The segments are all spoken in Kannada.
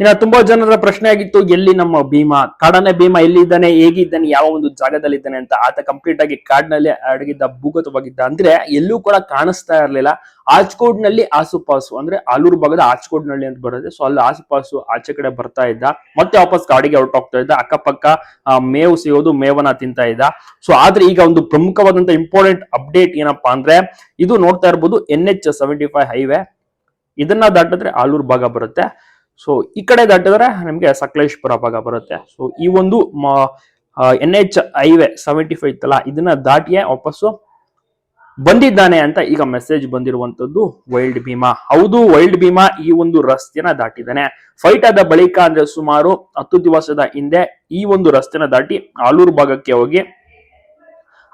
ಇನ್ನ ತುಂಬಾ ಜನರ ಪ್ರಶ್ನೆ ಆಗಿತ್ತು, ಎಲ್ಲಿ ನಮ್ಮ ಭೀಮಾ? ಕಾಡನೆ ಭೀಮಾ ಎಲ್ಲಿದ್ದಾನೆ, ಹೇಗಿದ್ದಾನೆ, ಯಾವ ಒಂದು ಜಾಗದಲ್ಲಿ ಇದ್ದಾನೆ ಅಂತ ಆತ ಕಂಪ್ಲೀಟ್ ಆಗಿ ಕಾಡಿನಲ್ಲಿ ಅಡಗಿದ್ದ, ಭೂಗತವಾಗಿದ್ದ. ಅಂದ್ರೆ ಎಲ್ಲೂ ಕೂಡ ಕಾಣಿಸ್ತಾ ಇರಲಿಲ್ಲ. ಆಜ್ಕೋಡ್ನಲ್ಲಿ ಆಸುಪಾಸು, ಅಂದ್ರೆ ಆಲೂರು ಭಾಗದ ಆಜ್ಕೋಡ್ನಲ್ಲಿ ಅಂತ ಬರುತ್ತೆ. ಸೊ ಅಲ್ಲಿ ಆಸುಪಾಸು ಆಚೆ ಕಡೆ ಬರ್ತಾ ಇದ್ದ. ಮತ್ತೆ ವಾಪಸ್ ಕಾಡಿಗೆ ಹೊರಟೋಗ್ತಾ ಇದ್ದ. ಅಕ್ಕಪಕ್ಕ ಮೇವು ಸಿಗೋದು ಮೇವನ ತಿಂತಾ ಇದ್ದ. ಸೊ ಆದ್ರೆ ಈಗ ಒಂದು ಪ್ರಮುಖವಾದಂತ ಇಂಪಾರ್ಟೆಂಟ್ ಅಪ್ಡೇಟ್ ಏನಪ್ಪಾ ಅಂದ್ರೆ, ಇದು ನೋಡ್ತಾ ಇರ್ಬೋದು N H seventy five highway ಇದನ್ನ ದಾಟಿದ್ರೆ ಆಲೂರು ಭಾಗ ಬರುತ್ತೆ. ಸೊ ಈ ಕಡೆ ದಾಟಿದ್ರೆ ನಿಮ್ಗೆ ಸಕಲೇಶ್ಪುರ ಭಾಗ ಬರುತ್ತೆ. ಸೊ ಈ ಒಂದು N H highway seventy five ಇತ್ತಲ್ಲ ಇದನ್ನ ದಾಟಿಯೇ ವಾಪಸ್ಸು ಬಂದಿದ್ದಾನೆ ಅಂತ ಈಗ ಮೆಸೇಜ್ ಬಂದಿರುವಂತದ್ದು ವೈಲ್ಡ್ ಭೀಮಾ ಹೌದು ವೈಲ್ಡ್ ಭೀಮಾ ಈ ಒಂದು ರಸ್ತೆನ ದಾಟಿದ್ದಾನೆ. ಫೈಟ್ ಆದ ಬಳಿಕ ಅಂದ್ರೆ ಸುಮಾರು ಹತ್ತು ದಿವಸದ ಹಿಂದೆ ಈ ಒಂದು ರಸ್ತೆನ ದಾಟಿ ಆಲೂರು ಭಾಗಕ್ಕೆ ಹೋಗಿ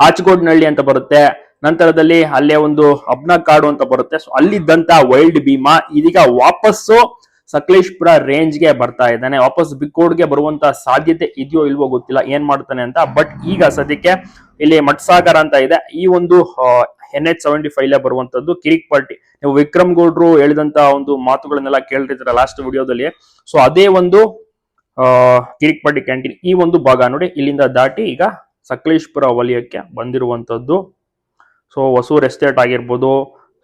ಆಚಗೋಡ್ನಹಳ್ಳಿ ಅಂತ ಬರುತ್ತೆ. ನಂತರದಲ್ಲಿ ಅಲ್ಲೇ ಒಂದು ಅಬ್ನ ಕಾಡು ಅಂತ ಬರುತ್ತೆ. ಸೊ ಅಲ್ಲಿದ್ದಂತ ವೈಲ್ಡ್ ಭೀಮಾ ಇದೀಗ ವಾಪಸ್ಸು ಸಕಲೇಶ್ಪುರ ರೇಂಜ್ಗೆ ಬರ್ತಾ ಇದ್ದಾನೆ. ವಾಪಸ್ ಬಿಕ್ಕೋಡ್ಗೆ ಬರುವಂತ ಸಾಧ್ಯತೆ ಇದೆಯೋ ಇಲ್ವೋ ಗೊತ್ತಿಲ್ಲ ಏನ್ ಮಾಡ್ತಾನೆ ಅಂತ. ಬಟ್ ಈಗ ಸದ್ಯಕ್ಕೆ ಇಲ್ಲಿ ಮಟ್ಸಾಗರ ಅಂತ ಇದೆ. ಈ ಒಂದು ಎನ್ ಎಚ್ ಸೆವೆಂಟಿ ಫೈವ್ ಬರುವಂತದ್ದು. ಕಿರಿಕ್ ಪಾರ್ಟಿ. ನೀವು ವಿಕ್ರಮ್ ಗೌಡ್ರು ಹೇಳಿದಂತ ಒಂದು ಮಾತುಗಳನ್ನೆಲ್ಲ ಕೇಳಿರ್ತೀರ ಲಾಸ್ಟ್ ವಿಡಿಯೋದಲ್ಲಿ. ಸೊ ಅದೇ ಒಂದು ಕಿರಿಕ್ ಪಾರ್ಟಿ ಕ್ಯಾಂಟೀನ್. ಈ ಒಂದು ಭಾಗ ನೋಡಿ, ಇಲ್ಲಿಂದ ದಾಟಿ ಈಗ ಸಕಲೇಶ್ಪುರ ವಲಯಕ್ಕೆ ಬಂದಿರುವಂತದ್ದು. ಸೊ ಹೊಸೂರ್ ಎಸ್ಟೇಟ್ ಆಗಿರ್ಬೋದು.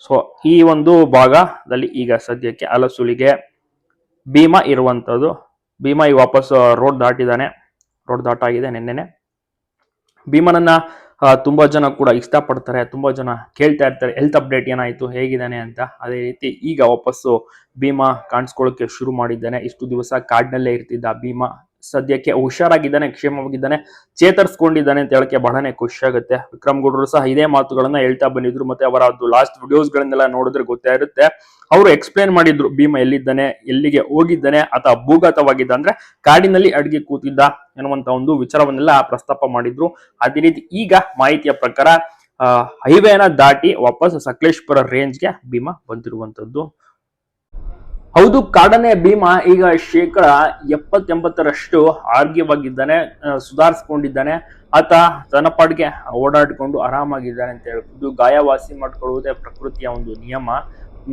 ಸೊ ಈ ಒಂದು ಭಾಗದಲ್ಲಿ ಈಗ ಸದ್ಯಕ್ಕೆ ಅಲಸುಲಿಗೆ ಭೀಮಾ ಇರುವಂತದ್ದು. ಭೀಮಾ ಈಗ ವಾಪಸ್ ರೋಡ್ ದಾಟಿದ್ದಾನೆ ರೋಡ್ ದಾಟಾಗಿದೆ ನಿನ್ನೆನೆ. ಭೀಮನನ್ನ ತುಂಬ ಜನ ಕೂಡ ಇಷ್ಟಪಡ್ತಾರೆ. ತುಂಬಾ ಜನ ಕೇಳ್ತಾ ಇರ್ತಾರೆ ಹೆಲ್ತ್ ಅಪ್ಡೇಟ್ ಏನಾಯ್ತು? ಹೇಗಿದ್ದಾನೆ? ಅಂತ. ಅದೇ ರೀತಿ ಈಗ ವಾಪಸ್ಸು ಭೀಮಾ ಕಾಣಿಸ್ಕೊಳ್ಳೋಕೆ ಶುರು ಮಾಡಿದ್ದಾನೆ. ಇಷ್ಟು ದಿವಸ ಕಾಡಿನಲ್ಲೇ ಇರ್ತಿದ್ದ ಭೀಮಾ. ಸದ್ಯಕ್ಕೆ ಹುಷಾರಾಗಿದ್ದಾನೆ, ಕ್ಷೇಮವಾಗಿದ್ದಾನೆ, ಚೇತರಿಸ್ಕೊಂಡಿದ್ದಾನೆ ಅಂತ ಹೇಳಕ್ಕೆ ಬಹಳನೇ ಖುಷಿ ಆಗುತ್ತೆ ವಿಕ್ರಮ್ ಗೌಡರು ಸಹ ಇದೇ ಮಾತುಗಳನ್ನ ಹೇಳ್ತಾ ಬಂದಿದ್ರು ಮತ್ತೆ ಅವರ ಲಾಸ್ಟ್ ವಿಡಿಯೋಸ್ ಗಳನ್ನೆಲ್ಲ ನೋಡಿದ್ರೆ ಗೊತ್ತೇ ಇರುತ್ತೆ. ಅವರು ಎಕ್ಸ್ಪ್ಲೇನ್ ಮಾಡಿದ್ರು, ಭೀಮ ಎಲ್ಲಿದ್ದಾನೆ, ಎಲ್ಲಿಗೆ ಹೋಗಿದ್ದಾನೆ ಅಥವಾ ಭೂಗತವಾಗಿದ್ದ ಅಂದ್ರೆ ಕಾಡಿನಲ್ಲಿ ಅಡಿಗೆ ಕೂತಿದ್ದ ಎನ್ನುವಂತ ಒಂದು ವಿಚಾರವನ್ನೆಲ್ಲ ಪ್ರಸ್ತಾಪ ಮಾಡಿದ್ರು. ಅದೇ ರೀತಿ ಈಗ ಮಾಹಿತಿಯ ಪ್ರಕಾರ ಹೈವೇನ ದಾಟಿ ವಾಪಸ್ ಸಕಲೇಶ್ಪುರ ರೇಂಜ್ಗೆ ಭೀಮಾ ಬಂದಿರುವಂತದ್ದು. ಹೌದು, ಕಾಡನೆ ಭೀಮ ಈಗ ಶೇಕಡ ಎಪ್ಪತ್ತೆಂಬತ್ತರಷ್ಟು ಆರೋಗ್ಯವಾಗಿದ್ದಾನೆ ಸುಧಾರಿಸ್ಕೊಂಡಿದ್ದಾನೆ. ಆತ ತನ್ನ ಪಾಡಿಗೆ ಓಡಾಡಿಕೊಂಡು ಆರಾಮಾಗಿದ್ದಾನೆ ಅಂತ ಹೇಳ್ಬೋದು. ಗಾಯವಾಸಿ ಮಾಡ್ಕೊಳ್ಳುವುದೇ ಪ್ರಕೃತಿಯ ಒಂದು ನಿಯಮ.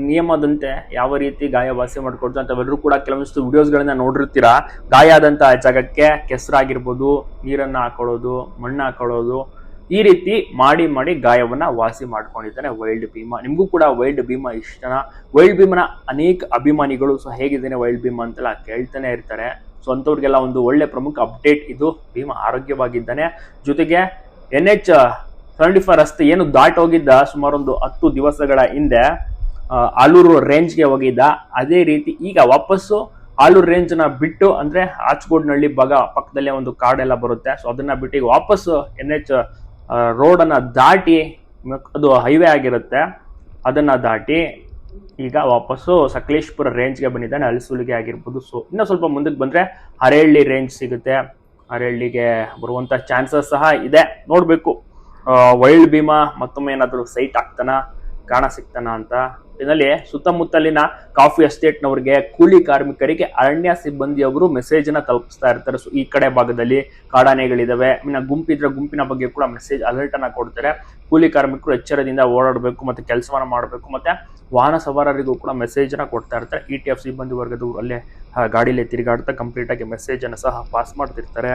ನಿಯಮದಂತೆ ಯಾವ ರೀತಿ ಗಾಯ ವಾಸಿ ಅಂತ ಎಲ್ಲರೂ ಕೂಡ ಕೆಲವೊಂದಿಷ್ಟು ವಿಡಿಯೋಸ್ಗಳನ್ನ ನೋಡಿರ್ತೀರಾ? ಗಾಯ ಆದಂತ ಜಾಗಕ್ಕೆ ಕೆಸರಾಗಿರ್ಬೋದು, ನೀರನ್ನ ಹಾಕೊಳ್ಳೋದು ಮಣ್ಣು ಹಾಕೊಳ್ಳೋದು ಈ ರೀತಿ ಮಾಡಿ ಮಾಡಿ ಗಾಯವನ್ನ ವಾಸಿ ಮಾಡ್ಕೊಂಡಿದ್ದಾನೆ ವೈಲ್ಡ್ ಭೀಮಾ. ನಿಮಗೂ ಕೂಡ ವೈಲ್ಡ್ ಭೀಮಾ ಇಷ್ಟನ? ವೈಲ್ಡ್ ಭೀಮನ ಅನೇಕ ಅಭಿಮಾನಿಗಳು ಸೊ ಹೇಗಿದ್ದಾನೆ ವೈಲ್ಡ್ ಭೀಮಾ ಅಂತೆಲ್ಲ ಕೇಳ್ತಾನೆ ಇರ್ತಾರೆ. ಸೊ ಅಂಥವ್ರಿಗೆಲ್ಲ ಒಂದು ಒಳ್ಳೆ ಪ್ರಮುಖ ಅಪ್ಡೇಟ್ ಇದು. ಭೀಮಾ ಆರೋಗ್ಯವಾಗಿದ್ದಾನೆ. ಜೊತೆಗೆ ಎನ್ ಎಚ್ ಸೆವೆಂಟಿ ಫೈವ್ ರಸ್ತೆ ಏನು ದಾಟ್ ಹೋಗಿದ್ದ ಸುಮಾರು ಒಂದು ಹತ್ತು ದಿವಸಗಳ ಹಿಂದೆ ಆಲೂರು ರೇಂಜ್ಗೆ ಹೋಗಿದ್ದ. ಅದೇ ರೀತಿ ಈಗ ವಾಪಸ್ಸು ಆಲೂರು ರೇಂಜ್ನ ಬಿಟ್ಟು ಅಂದ್ರೆ ಆಚ್ಗೋಡ್ನಹಳ್ಳಿ ಭಾಗ ಪಕ್ಕದಲ್ಲೇ ಒಂದು ಕಾಡೆಲ್ಲ ಬರುತ್ತೆ. ಸೊ ಅದನ್ನ ಬಿಟ್ಟು ಈಗ ವಾಪಸ್ಸು ಎನ್ ಎಚ್ ರೋಡ್ ಅನ್ನ ದಾಟಿ ಅದು ಹೈವೇ ಆಗಿರುತ್ತೆ. ಅದನ್ನ ದಾಟಿ ಈಗ ವಾಪಸ್ಸು ಸಕಲೇಶ್ಪುರ ರೇಂಜ್ಗೆ ಬಂದಿದ್ದಾನೆ. ಅಲಸುಲಿಗೆ ಆಗಿರ್ಬೋದು. ಸೊ ಇನ್ನೂ ಸ್ವಲ್ಪ ಮುಂದಕ್ಕೆ ಬಂದ್ರೆ ಹರೇಹಳ್ಳಿ ರೇಂಜ್ ಸಿಗುತ್ತೆ. ಹರೇಹಳ್ಳಿಗೆ ಬರುವಂತ ಚಾನ್ಸಸ್ ಸಹ ಇದೆ. ನೋಡಬೇಕು. ವೈಲ್ಡ್ ಭೀಮಾ ಮತ್ತೊಮ್ಮೆ ಏನಾದರೂ ಸೈಟ್ ಆಗ್ತಾನ ಕಾಣ ಸಿಗ್ತಾನ ಅಂತ. ಇದರಲ್ಲಿ ಸುತ್ತಮುತ್ತಲಿನ ಕಾಫಿ ಎಸ್ಟೇಟ್ನವರಿಗೆ ಕೂಲಿ ಕಾರ್ಮಿಕರಿಗೆ ಅರಣ್ಯ ಸಿಬ್ಬಂದಿಯವರು ಮೆಸೇಜ್ನ ತಲುಪಿಸ್ತಾ ಇರ್ತಾರೆ. ಈ ಕಡೆ ಭಾಗದಲ್ಲಿ ಕಾಡಾನೆಗಳಿದಾವೆ. ಗುಂಪಿದ್ರೆ ಗುಂಪಿನ ಬಗ್ಗೆ ಕೂಡ ಮೆಸೇಜ್ ಅಲರ್ಟ್ ಅನ್ನ ಕೊಡ್ತಾರೆ. ಕೂಲಿ ಕಾರ್ಮಿಕರು ಎಚ್ಚರದಿಂದ ಓಡಾಡಬೇಕು ಮತ್ತೆ ಕೆಲಸವನ್ನ ಮಾಡಬೇಕು ಮತ್ತೆ ವಾಹನ ಸವಾರರಿಗೂ ಕೂಡ ಮೆಸೇಜ್ನ ಕೊಡ್ತಾ ಇರ್ತಾರೆ. ಇ ಟಿ ಎಫ್ ಸಿಬ್ಬಂದಿ ವರ್ಗದವರು ಅಲ್ಲೇ ಗಾಡಿಲೇ ತಿರುಗಾಡ್ತಾ ಕಂಪ್ಲೀಟ್ ಆಗಿ ಮೆಸೇಜ್ ಅನ್ನು ಸಹ ಪಾಸ್ ಮಾಡ್ತಿರ್ತಾರೆ.